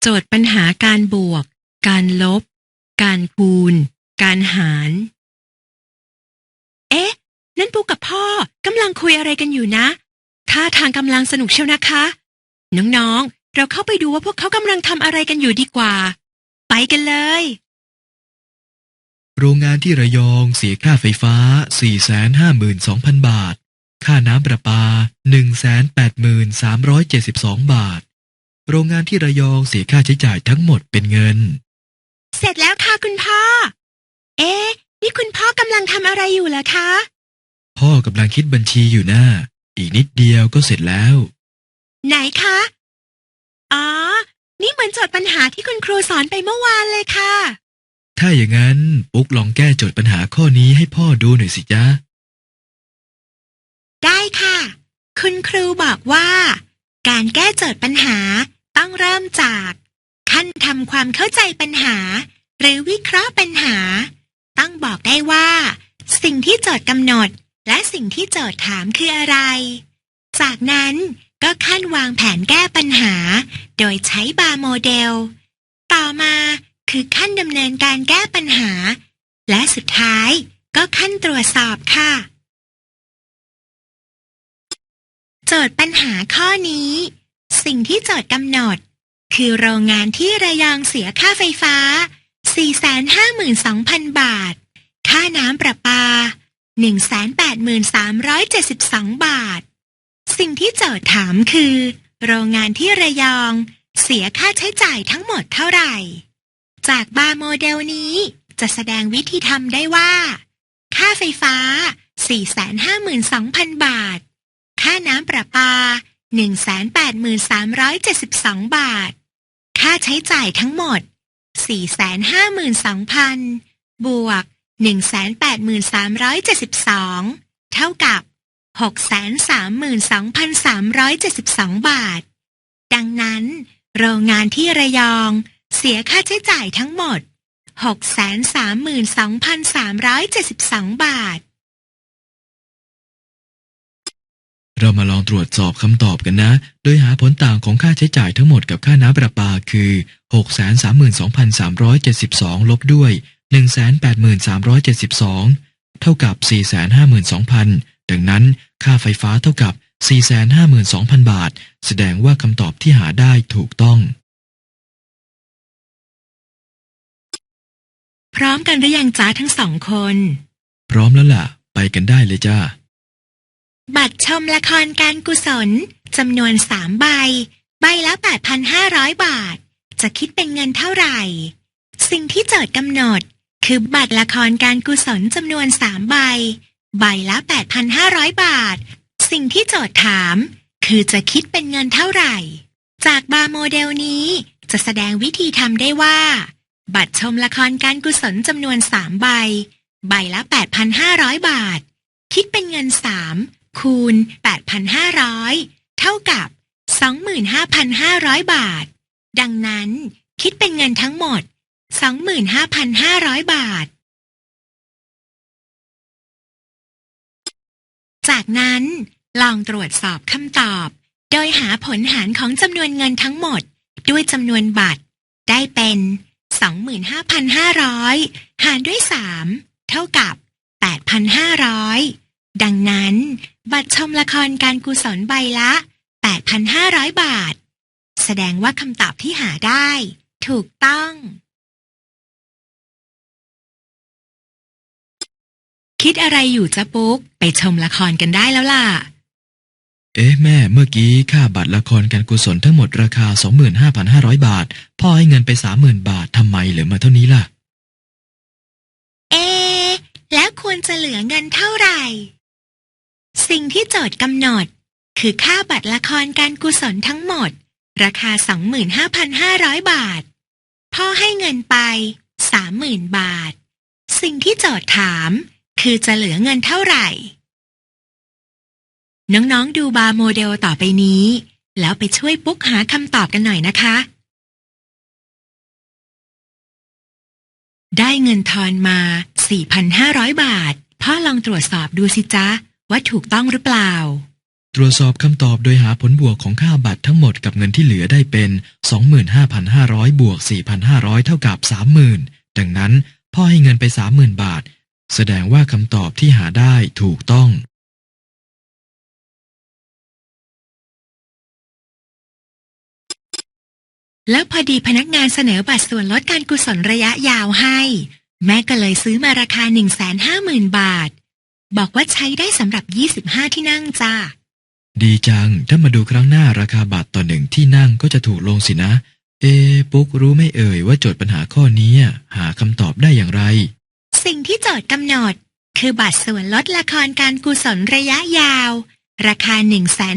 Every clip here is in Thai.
โจทย์ปัญหาการบวก การลบ การคูณ การหาร เอ๊ะ นั่นปุ๊กกับพ่อกำลังคุยอะไรกันอยู่นะ ท่าทางกำลังสนุกเชียวนะคะ น้องๆ เราเข้าไปดูว่าพวกเขากำลังทำอะไรกันอยู่ดีกว่า ไปกันเลย โรงงานที่ระยองเสียค่าไฟฟ้า 452,000 บาท ค่าน้ำประปา 183,372 บาท โรงงานที่ระยองเสียค่าใช้จ่ายทั้งหมดเป็นเงิน เสร็จแล้วค่ะคุณพ่อ เอ๊ะ นี่คุณพ่อกำลังทำอะไรอยู่เหรอคะ พ่อกำลังคิดบัญชีอยู่นะอีกนิดเดียวก็เสร็จแล้ว ไหนคะ อ๋อ นี่เหมือนโจทย์ปัญหาที่คุณครูสอนไปเมื่อวานเลยค่ะ ถ้าอย่างนั้นปุ๊กลองแก้โจทย์ปัญหาข้อนี้ให้พ่อดูหน่อยสิจ๊ะ ได้ค่ะ คุณครูบอกว่า การแก้โจทย์ปัญหา ต้องเริ่มจากขั้นทำความเข้าใจปัญหา หรือวิเคราะห์ปัญหา ต้องบอกได้ว่า สิ่งที่โจทย์กำหนด และสิ่งที่โจทย์ถามคืออะไร จากนั้นก็ขั้นวางแผนแก้ปัญหา โดยใช้บาร์โมเดล ต่อมาคือขั้นดำเนินการแก้ปัญหา และสุดท้ายก็ขั้นตรวจสอบค่ะ โจทย์ปัญหาข้อนี้ สิ่งที่โจทย์กำหนด คือโรงงานที่ระยองเสียค่าไฟฟ้า 452,000 บาท ค่าน้ำประปา 183,372 บาท สิ่งที่โจทย์ถามคือ โรงงานที่ระยอง เสียค่าใช้จ่ายทั้งหมดเท่าไหร่ จากบาร์โมเดลนี้จะแสดงวิธีทำได้ว่า ค่าไฟฟ้า 452,000 บาท ค่าน้ำประปา 183,372 บาท ค่าใช้จ่ายทั้งหมด 452,000 บวก 183,372 เท่ากับ 632,372 บาท ดังนั้น โรงงานที่ระยองเสียค่าใช้จ่ายทั้งหมด 632,372 บาท เรามาลองตรวจสอบคำตอบกันนะ โดยหาผลต่างของค่าใช้จ่ายทั้งหมดกับค่าน้ำประปาคือ 632,372 ลบด้วย 183,372 เท่ากับ 452,000 ดังนั้นค่าไฟฟ้าเท่ากับ 452,000 บาท แสดงว่าคำตอบที่หาได้ถูกต้อง พร้อมกันหรือยังจ้าทั้งสองคน พร้อมแล้วล่ะ ไปกันได้เลยจ้า บัตรชมละครการกุศลจำนวนสามใบ ใบละ 8,500 บาท จะคิดเป็นเงินเท่าไหร่ สิ่งที่โจทย์กำหนด คือบัตรละครการกุศลจำนวนสามใบ ใบละ 8,500 บาท สิ่งที่โจทย์ถาม คือจะคิดเป็นเงินเท่าไหร่ จากบาร์โมเดลนี้จะแสดงวิธีทำได้ว่า บัตรชมละครการกุศลจำนวนสามใบ ใบละ 8,500 บาท คิดเป็นเงินสาม คูณ 8,500 เท่ากับ 25,500 บาท ดังนั้นคิดเป็นเงินทั้งหมด 25,500 บาท จากนั้นลองตรวจสอบคำตอบ โดยหาผลหารของจำนวนเงินทั้งหมด ด้วยจำนวนบัตร ได้เป็น 25,500 หารด้วย 3 เท่ากับ 8,500 ดังนั้น บัตรชมละครการกุศลใบละ 8,500 บาท แสดงว่าคำตอบที่หาได้ ถูกต้อง คิดอะไรอยู่จ๊ะปุ๊ก ไปชมละครกันได้แล้วล่ะ เอ๊ะแม่เมื่อกี้ค่าบัตรละครการกุศลทั้งหมดราคา 25,500 บาท พ่อให้เงินไป 30,000 บาททำไมเหลือมาเท่านี้ล่ะ เอะแล้วควรจะเหลือเงินเท่าไหร่ สิ่งที่โจทย์กำหนด คือค่าบัตรละครการกุศลทั้งหมด ราคา 25,500 บาท พ่อให้เงินไป 30,000 บาท สิ่งที่โจทย์ถาม คือจะเหลือเงินเท่าไหร่ น้องๆดูบาร์โมเดลต่อไปนี้ แล้วไปช่วยปุ๊กหาคำตอบกันหน่อยนะคะ ได้เงินทอนมา 4,500 บาท พ่อลองตรวจสอบดูสิจ๊ะ ว่าถูกต้องหรือเปล่า ตรวจสอบคำตอบโดยหาผลบวกของค่าบัตรทั้งหมดกับเงินที่เหลือได้เป็น 25,500 บวก 4,500 เท่ากับ 30,000 ดังนั้น พ่อให้เงินไป 30,000 บาท แสดงว่าคำตอบที่หาได้ถูกต้อง แล้วพอดีพนักงานเสนอบัตรส่วนลดการกุศลระยะยาวให้ แม่ก็เลยซื้อมาราคา 150,000 บาท บอกว่าใช้ได้สำหรับ 25 ที่นั่งจ้า ดีจัง ถ้ามาดูครั้งหน้าราคาบัตรต่อหนึ่งที่นั่งก็จะถูกลงสินะ เอะปุ๊กรู้ไหม่เอ่ยว่าโจทย์ปัญหาข้อนี้ หาคำตอบได้อย่างไร สิ่งที่โจทย์กำหนด คือบัตรส่วนลดละครการกุศลระยะยาว ราคา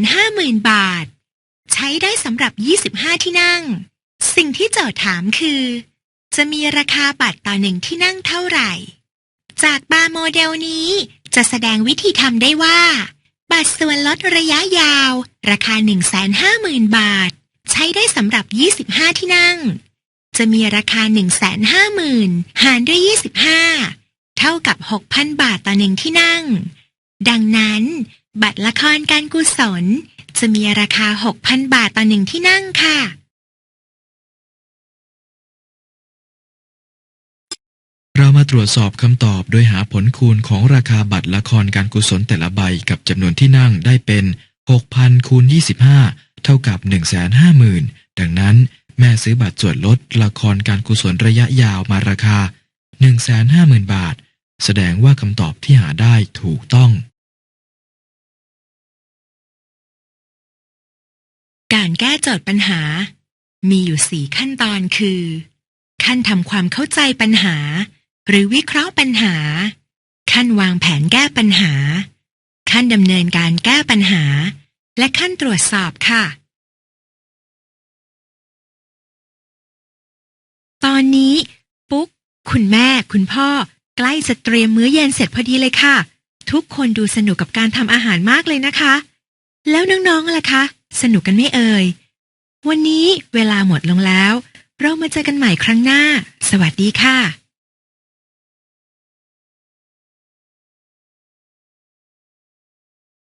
150,000 บาท ใช้ได้สำหรับ 25 ที่นั่ง สิ่งที่โจทย์ถามคือ จะมีราคาบัตรต่อหนึ่งที่นั่งเท่าไหร่ จากบาร์โมเดลนี้ จะแสดงวิธีทำได้ว่า บัตรส่วนลดระยะยาว ราคา 150,000 บาท ใช้ได้สำหรับ 25 ที่นั่ง จะมีราคา 150,000 หารด้วย 25 เท่ากับ 6,000 บาทต่อหนึ่งที่นั่ง ดังนั้น บัตรละครการกุศล จะมีราคา 6,000 บาทต่อหนึ่งที่นั่งค่ะ ตรวจสอบคำตอบโดยหาผลคูณของราคาบัตรละครการกุศลแต่ละใบกับจำนวนที่นั่งได้เป็น 6,000คูณ25 เท่ากับ 150,000 ดังนั้น แม่ซื้อบัตรส่วนลดละครการกุศลระยะยาวมาราคา 150,000 บาท แสดงว่าคำตอบที่หาได้ถูกต้อง การแก้โจทย์ปัญหา มีอยู่สี่ขั้นตอนคือ ขั้นทำความเข้าใจปัญหา หรือวิเคราะห์ปัญหา ขั้นวางแผนแก้ปัญหา ขั้นดำเนินการแก้ปัญหา และขั้นตรวจสอบค่ะ ตอนนี้ปุ๊ก คุณแม่ คุณพ่อ ใกล้จะเตรียมมื้อเย็นเสร็จพอดีเลยค่ะ ทุกคนดูสนุกกับการทำอาหารมากเลยนะคะ แล้วน้องๆล่ะคะ สนุกกันไม่เอ่ย วันนี้เวลาหมดลงแล้ว เรามาเจอกันใหม่ครั้งหน้า สวัสดีค่ะ